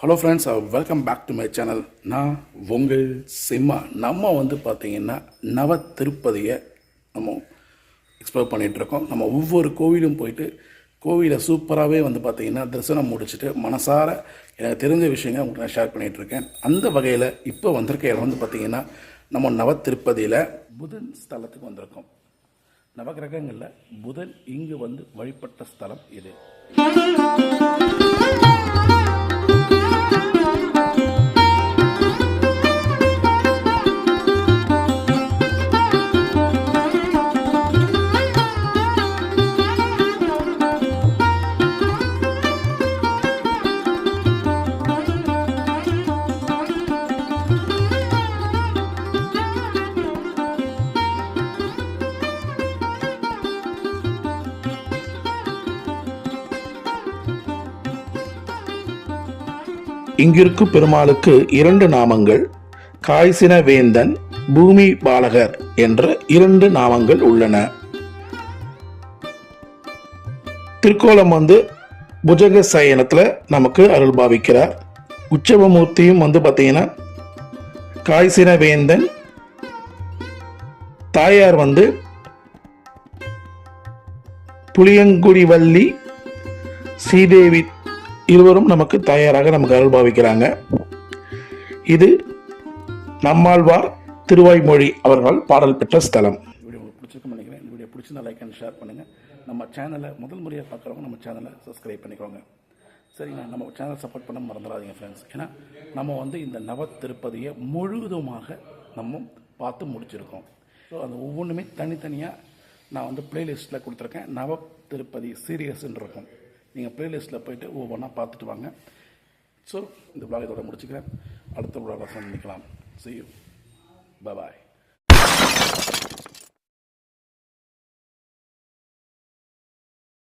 Hello friends welcome back to my channel நான் உங்கள் சிம்மா. நம்ம வந்து பார்த்திங்கன்னா நவ திருப்பதியை நம்ம எக்ஸ்ப்ளோர் பண்ணிகிட்டு இருக்கோம் நம்ம ஒவ்வொரு கோவிலும் போயிட்டு கோவிலை சூப்பராகவே வந்து பார்த்திங்கன்னா தரிசனம் முடிச்சுட்டு மனசார எனக்கு தெரிஞ்ச விஷயங்கள் உங்களுக்கு நான் ஷேர் பண்ணிகிட்டு இருக்கேன் அந்த வகையில் இப்போ வந்திருக்க இடம் வந்து பார்த்திங்கன்னா நம்ம நவ திருப்பதியில் புதன் ஸ்தலத்துக்கு வந்திருக்கோம். நவகிரகங்களில் புதன் இங்கு வந்து வழிபட்ட ஸ்தலம் இது. இங்கிருக்கும் பெருமாளுக்கு இரண்டு நாமங்கள் காய்சின வேந்தன் பூமி பாலகர் என்ற இரண்டு நாமங்கள் உள்ளன. திருக்கோலம் வந்து புஜக சயனத்தில் நமக்கு அருள் பாவிக்கிறார். உற்சவமூர்த்தியும் வந்து பார்த்தீங்கன்னா காய்சின வேந்தன் தாயார் வந்து புளியங்குடிவள்ளி ஸ்ரீதேவி இருவரும் நமக்கு தயாராக நமக்கு அருள் பாவிக்கிறாங்க. இது நம்மாழ்வார் திருவாய்மொழி அவர்கள் பாடல் பெற்ற ஸ்தலம். வீடியோ உங்களுக்கு பிடிச்சிருக்குன்னு நினைக்கிறேன். இந்த வீடியோ பிடிச்சிருந்தா லைக் அண்ட் ஷேர் பண்ணுங்கள் நம்ம சேனலை முதல் முறையாக பார்க்குறவங்க நம்ம சேனலை சப்ஸ்கிரைப் பண்ணிக்கோங்க. சரிங்களா? நம்ம சேனல் சப்போர்ட் பண்ண மறந்துடாதீங்க ஃப்ரெண்ட்ஸ் ஏன்னா நம்ம வந்து இந்த நவ திருப்பதியை முழுவதுமாக நம்ம பார்த்து முடிச்சிருக்கோம். ஸோ அது ஒவ்வொன்றுமே தனித்தனியாக நான் வந்து பிளேலிஸ்ட்டில் கொடுத்துருக்கேன். நவ திருப்பதி சீரியஸ்ன்னு இருக்கும். நீங்கள் ப்ளேலிஸ்ட்டில் போயிட்டு ஒவ்வொன்றா பார்த்துட்டு வாங்க. ஸோ இந்த vlog இதோட முடிச்சுக்கிறேன். அடுத்த விழாவில் சந்திக்கலாம். செய்யும் பபாய் பாய்